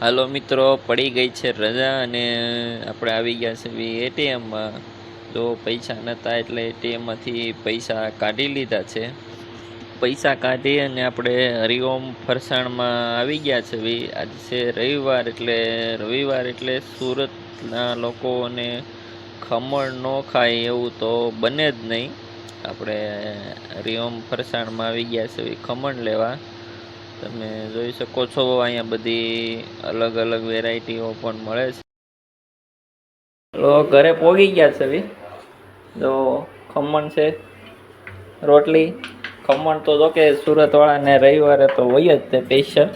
હાલો મિત્રો, પડી ગઈ છે રજા અને આપણે આવી ગયા છે એટીએમમાં જો પૈસા નહોતા એટલે એટીએમમાંથી પૈસા કાઢી લીધા છે. પૈસા કાઢી અને આપણે હરિઓમ ફરસાણમાં આવી ગયા છે બી. આજે છે રવિવાર એટલે રવિવાર એટલે સુરતના લોકોને ખમણ ન ખાય એવું તો બને જ નહીં. આપણે હરિઓમ ફરસાણમાં આવી ગયા છે ખમણ લેવા. તમે જોઈ શકો છો, અહીંયા બધી અલગ અલગ વેરાયટીઓ પણ મળે છે. તો ઘરે પોગી ગયા છે ભઈ. જો, ખમણ છે, રોટલી. ખમણ તો જો કે સુરતવાળાને રવિવારે તો હોય જ તે સ્પેશિયલ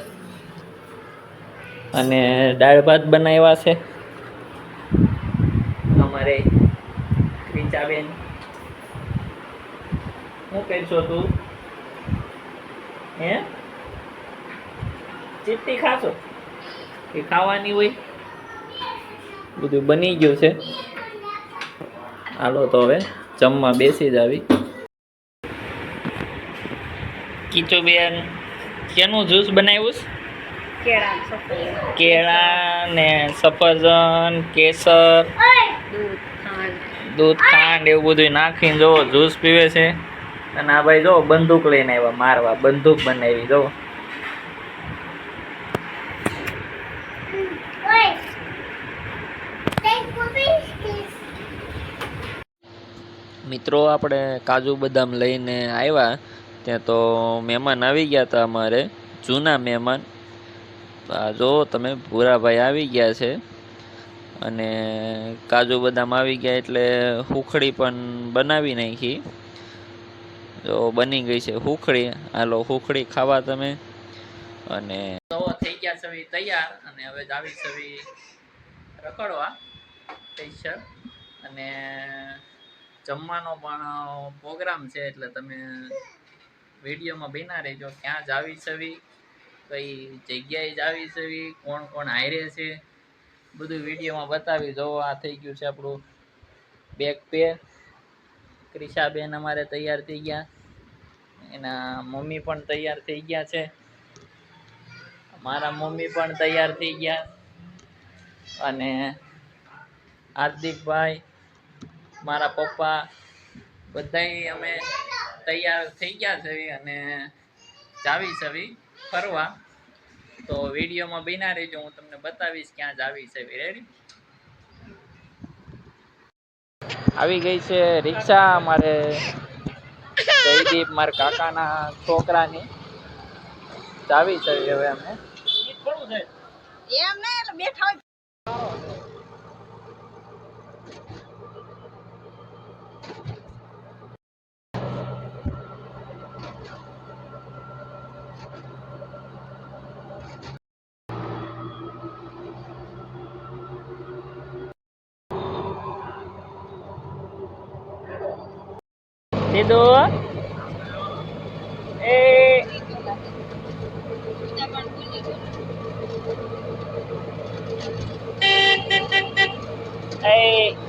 અને દાળ ભાત બનાવ્યા છે. અમારે રીચાબેન શું કહેશો તું? હે? ચીપટી ખાશો? કે ખાવાની હોય. બધું બની ગયું છે. હાલો તો હવે જમવા બેસી જ આવી કીચુબેન કેનું જ્યુસ બનાવ્યું છે? કેળા ને સફરજન. કેસર. દૂધ ખાંડ. દૂધ ખાંડ એવું બધું નાખીને જો જ્યુસ પીવે છે. અને આ ભાઈ જો બંદૂક લઈને આવ્યા મારવા બંદૂક બનાવી જો મિત્રો, આપણે કાજુ બદામ લઈને આવ્યા. ત્યાં તો મહેમાન આવી ગયા હતા અમારે, જૂના મહેમાન. જો, તમે ભૂરાભાઈ આવી ગયા છે. અને કાજુ બદામ આવી ગયા એટલે હુખડી પણ બનાવી નાખી. જો, બની ગઈ છે હુખડી. હાલો, હુખડી ખાવા તમે. અને થઈ ગયા છે તૈયાર. અને હવે આવી છે રખડવા. અને જમવાનો પણ પ્રોગ્રામ છે એટલે તમે વિડીયોમાં બિના રહેજો. ક્યાં જાવી છવી, કઈ જગ્યાએ જાવી છવી, કોણ કોણ હારે છે, બધું વિડીયોમાં બતાવી જો આ થઈ ગયું છે આપણું બેક પે ક્રિશાબેન અમારે તૈયાર થઈ ગયા. એના મમ્મી પણ તૈયાર થઈ ગયા છે. મારા મમ્મી પણ તૈયાર થઈ ગયા. અને હાર્દિકભાઈ મારા પપ્પા બધાય અમે તૈયાર થઈ ગયા છે અને જાવી છવી ફરવા. તો વિડીયોમાં બિના રહેજો, હું તમને બતાવીશ ક્યાં જાવી છે રેડી આવી ગઈ છે રિક્ષા મારે જયદીપ, મારા કાકાના છોકરાની. જાવી છે હવે અમે. એમ નહીં બેઠા સીધું એ એ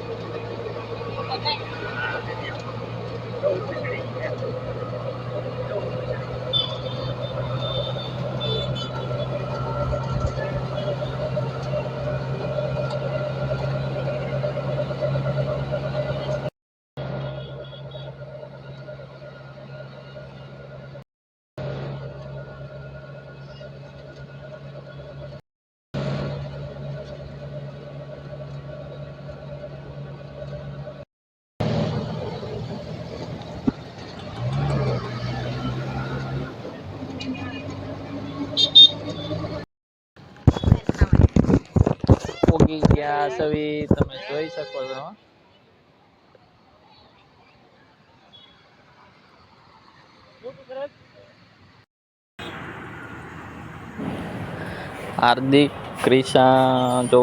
ઉગી ગયા સવી તમે જોઈ શકો છો. હાર્દિક ક્રિષા જો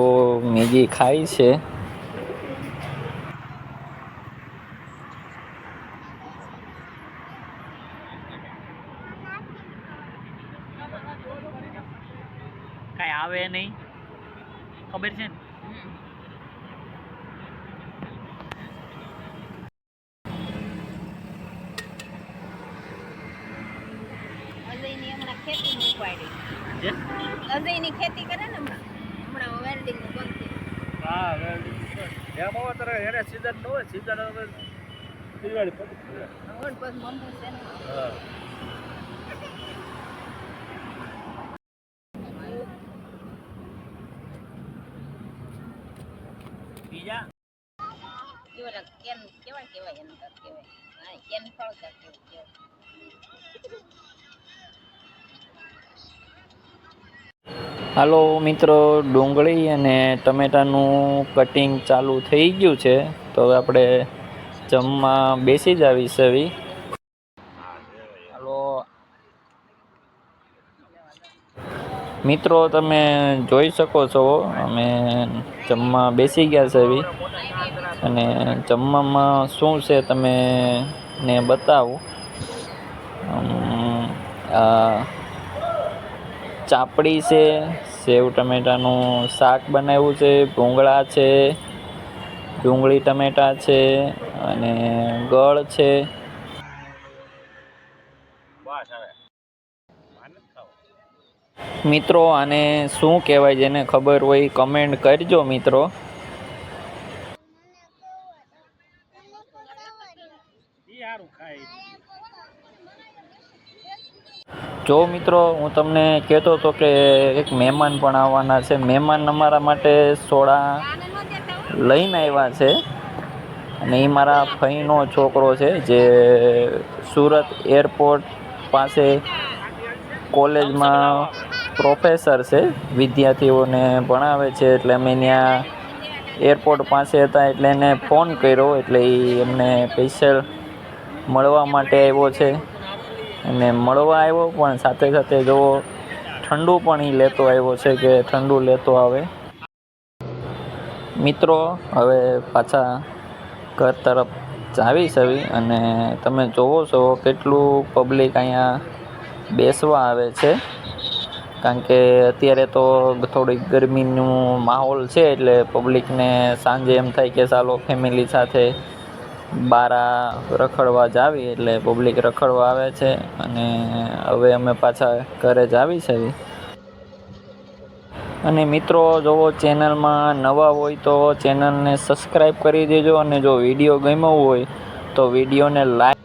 મેગી ખાય છે કઈ આવે નહીં ખબર છે ને જે અજયની ખેતી કરે ને હમણાં. વેલ્ડિંગ બંધ થયું હા વેલ્ડિંગ એમાં અત્યારે એને સીઝન ન હોય સીઝન હવે દિવાળી પછી હવે મંદિર છે ને. હા. બીજા? કેવા કેન કેવા કેવાય એને કેવાય કેવાય કેન ફળ કેવું એવું હાલો મિત્રો, ડુંગળી અને ટમેટાનું કટિંગ ચાલુ થઈ ગયું છે. તો હવે આપણે જમવા બેસી જ આવી સેવી. હાલો. મિત્રો, તમે જોઈ શકો છો, અમે જમવા બેસી ગયા સેવી. અને જમવામાં શું છે તમે ને બતાવું. આ ચાપડી છે સેવ ટમેટાનું શાક બનાવ્યું છે ભૂંગળા છે ડુંગળી ટમેટા છે અને ગળ છે. મિત્રો આને શું કહેવાય જેને ખબર હોય કમેન્ટ કરજો મિત્રો. જો મિત્રો, હું તમને કહેતો હતો કે એક મહેમાન પણ આવવાના છે. મહેમાન અમારા માટે સોડા લઈને આવ્યા છે. અને એ મારા ફઈનો છોકરો છે, જે સુરત એરપોર્ટ પાસે કોલેજમાં પ્રોફેસર છે, વિદ્યાર્થીઓને ભણાવે છે. એટલે અમે ત્યાં એરપોર્ટ પાસે હતા, એટલે એને ફોન કર્યો, એટલે એ એમને સ્પેશિયલ મળવા માટે આવ્યો છે. અને મળવા આવ્યો, પણ સાથે સાથે જુઓ ઠંડુ પણ એ લેતો આવ્યો છે કે ઠંડુ લેતો આવે. મિત્રો, હવે પાછા ઘર તરફ જાવી સવી અને તમે જોવો છો કેટલું પબ્લિક અહીંયા બેસવા આવે છે. કારણ કે અત્યારે તો થોડીક ગરમીનું માહોલ છે એટલે પબ્લિકને સાંજે એમ થાય કે ચાલો ફેમિલી સાથે બારા રખડવા જાવી એટલે પબ્લિક રખડવા આવે છે અને હવે અમે પાછા ઘરે જ આવી છે. અને મિત્રો જો ચેનલમાં નવા હોય તો ચેનલને સબસ્ક્રાઈબ કરી દેજો અને જો વીડિયો ગમ્યો હોય તો વિડીયોને લાઈક